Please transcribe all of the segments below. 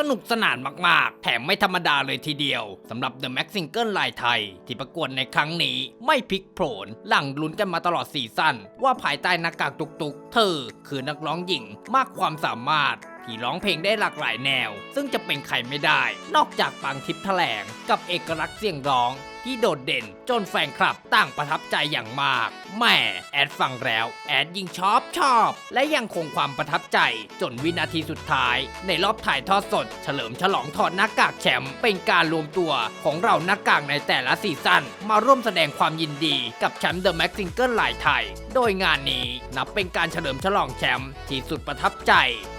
สนุกสนานมากๆ แถมไม่ธรรมดาเลยทีเดียวสำหรับ The Max Single ลายไทย ที่ประกวดในครั้งนี้ไม่พลิกโผลนหลังลุ้นกันมาตลอดซีซั่นว่าภายใต้หน้ากากตุกๆ เธอคือนักร้องหญิงมากความสามารถที่ร้องเพลงได้หลากหลายแนว ซึ่งจะเป็นใครไม่ได้ นอกจากปังทิพย์แถลง กับเอกลักษณ์เสียงร้อง ที่โดดเด่นจนแฟนคลับต่างประทับใจอย่างมากแหม่แอดฟังแล้วแอดยิ่งชอบชอบ และยังคงความประทับใจ จนวินาทีสุดท้าย ในรอบถ่ายทอดสด เฉลิมฉลองถอดหน้ากากแชมป์เป็นการรวมตัวของเราหน้ากากในแต่ละซีซั่นมาร่วมแสดงความยินดีกับแชมป์เดอะแม็กซิงเกิลลายไทย โดยงานนี้นับเป็นการเฉลิมฉลองแชมป์ที่สุดประทับใจ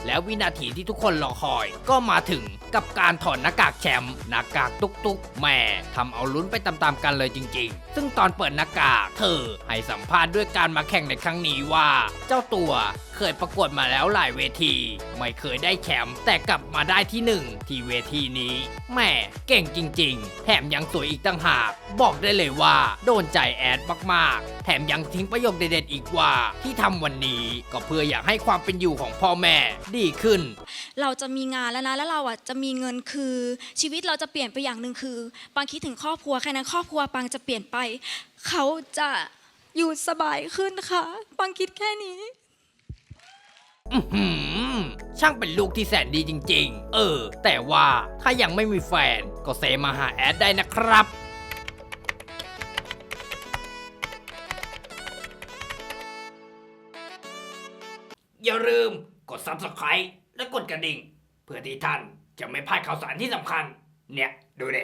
และวินาทีที่ทุกคนรอคอย ก็มาถึงกับการถอดหน้ากากแชมป์หน้ากากตุกตุกๆแหม่ทำเอาลุ้นไปตตามๆกันเลยจริง ๆ ซึ่งตอนเปิดหน้ากากเธอให้สัมภาษณ์ด้วยการมาแข่งในครั้งนี้ว่า เจ้าตัวเคยประกวดมาแล้วหลายเวที ไม่เคยได้แชมป์แต่กลับมาได้ที่หนึ่งที่เวทีนี้แม่เก่งจริง ๆ แถมยังสวยอีกตั้งหาก บอกได้เลยว่า โดนใจแอดมากๆ แถมยังทิ้งประโยคเด็ดๆอีกว่า ที่ทำวันนี้ก็เพื่ออยากให้ความเป็นอยู่ของพ่อแม่ดีขึ้น เราจะมีงานแล้วนะแล้วเราอะจะมีเงินคือชีวิตเราจะเปลี่ยนไปอย่างหนึ่งคือปังคิดถึงครอบครัวแค่นั้นครอบครัวปังจะเปลี่ยนไป เขาจะอยู่สบายขึ้นค่ะปังคิดแค่นี้อื้อหือช่างเป็นลูกที่แสนดีจริง ๆ เออ แต่ว่าถ้ายังไม่มีแฟนก็เซมาหาแอดได้นะครับ อย่าลืมกด Subscribe และกดกระดิ่ง เพื่อที่ท่านจะไม่พลาดข่าวสารที่สำคัญ เนี่ย ดูเด็